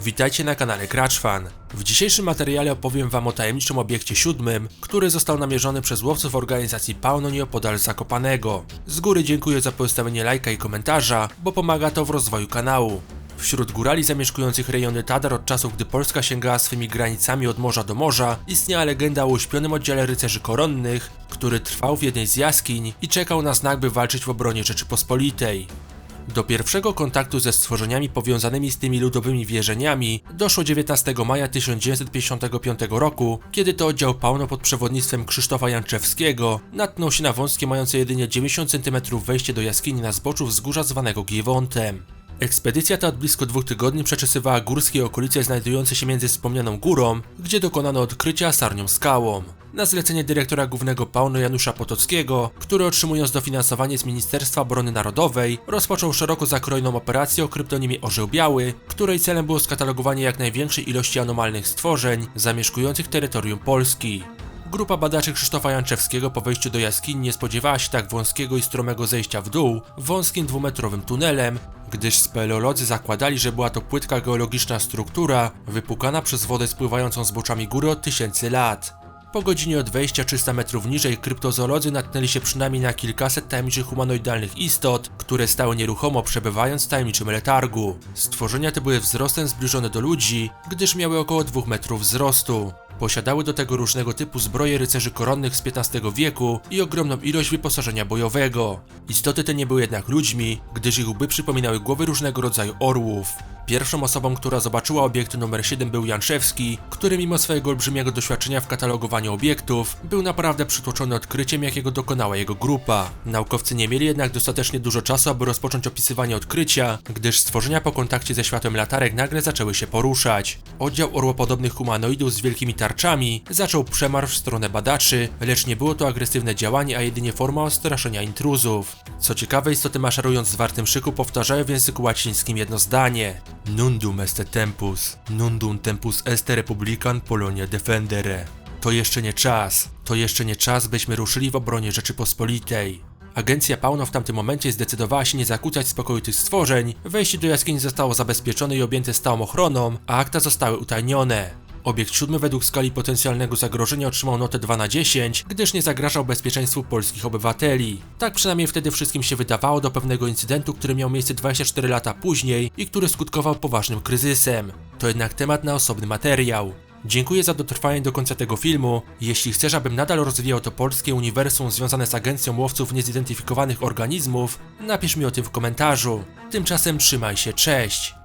Witajcie na kanale Crashfan. W dzisiejszym materiale opowiem wam o tajemniczym obiekcie siódmym, który został namierzony przez łowców organizacji Pauno nieopodal Zakopanego. Z góry dziękuję za pozostawienie lajka i komentarza, bo pomaga to w rozwoju kanału. Wśród górali zamieszkujących rejony Tadar od czasów, gdy Polska sięgała swymi granicami od morza do morza, istniała legenda o uśpionym oddziale rycerzy koronnych, który trwał w jednej z jaskiń i czekał na znak, by walczyć w obronie Rzeczypospolitej. Do pierwszego kontaktu ze stworzeniami powiązanymi z tymi ludowymi wierzeniami doszło 19 maja 1955 roku, kiedy to oddział Pauno pod przewodnictwem Krzysztofa Janczewskiego natknął się na wąskie mające jedynie 90 cm wejście do jaskini na zboczu wzgórza zwanego Giewontem. Ekspedycja ta od blisko dwóch tygodni przeczesywała górskie okolice znajdujące się między wspomnianą górą, gdzie dokonano odkrycia sarnią skałą. Na zlecenie dyrektora głównego Pauno Janusza Potockiego, który otrzymując dofinansowanie z Ministerstwa Obrony Narodowej, rozpoczął szeroko zakrojną operację o kryptonimie Orzeł Biały, której celem było skatalogowanie jak największej ilości anomalnych stworzeń zamieszkujących terytorium Polski. Grupa badaczy Krzysztofa Janczewskiego po wejściu do jaskini nie spodziewała się tak wąskiego i stromego zejścia w dół, wąskim dwumetrowym tunelem, gdyż speleolodzy zakładali, że była to płytka geologiczna struktura wypukana przez wodę spływającą z boczami góry od tysięcy lat. Po godzinie od wejścia 300 metrów niżej kryptozoolodzy natknęli się przynajmniej na kilkaset tajemniczych humanoidalnych istot, które stały nieruchomo przebywając w tajemniczym letargu. Stworzenia te były wzrostem zbliżone do ludzi, gdyż miały około 2 metrów wzrostu. Posiadały do tego różnego typu zbroje rycerzy koronnych z XV wieku i ogromną ilość wyposażenia bojowego. Istoty te nie były jednak ludźmi, gdyż ich łby przypominały głowy różnego rodzaju orłów. Pierwszą osobą, która zobaczyła obiekt numer 7 był Janszewski, który mimo swojego olbrzymiego doświadczenia w katalogowaniu obiektów, był naprawdę przytłoczony odkryciem, jakiego dokonała jego grupa. Naukowcy nie mieli jednak dostatecznie dużo czasu, aby rozpocząć opisywanie odkrycia, gdyż stworzenia po kontakcie ze światłem latarek nagle zaczęły się poruszać. Oddział orłopodobnych humanoidów z wielkimi tarczami zaczął przemarsz w stronę badaczy, lecz nie było to agresywne działanie, a jedynie forma odstraszenia intruzów. Co ciekawe, istoty maszerując zwartym szyku powtarzają w języku łacińskim jedno zdanie. Nundum est tempus, nundum tempus est republican Polonia defendere. To jeszcze nie czas, to jeszcze nie czas, byśmy ruszyli w obronie Rzeczypospolitej. Agencja Pauno w tamtym momencie zdecydowała się nie zakłócać spokoju tych stworzeń, wejście do jaskini zostało zabezpieczone i objęte stałą ochroną, a akta zostały utajnione. Obiekt siódmy według skali potencjalnego zagrożenia otrzymał notę 2 na 10, gdyż nie zagrażał bezpieczeństwu polskich obywateli. Tak przynajmniej wtedy wszystkim się wydawało do pewnego incydentu, który miał miejsce 24 lata później i który skutkował poważnym kryzysem. To jednak temat na osobny materiał. Dziękuję za dotrwanie do końca tego filmu. Jeśli chcesz, abym nadal rozwijał to polskie uniwersum związane z agencją łowców niezidentyfikowanych organizmów, napisz mi o tym w komentarzu. Tymczasem trzymaj się, cześć!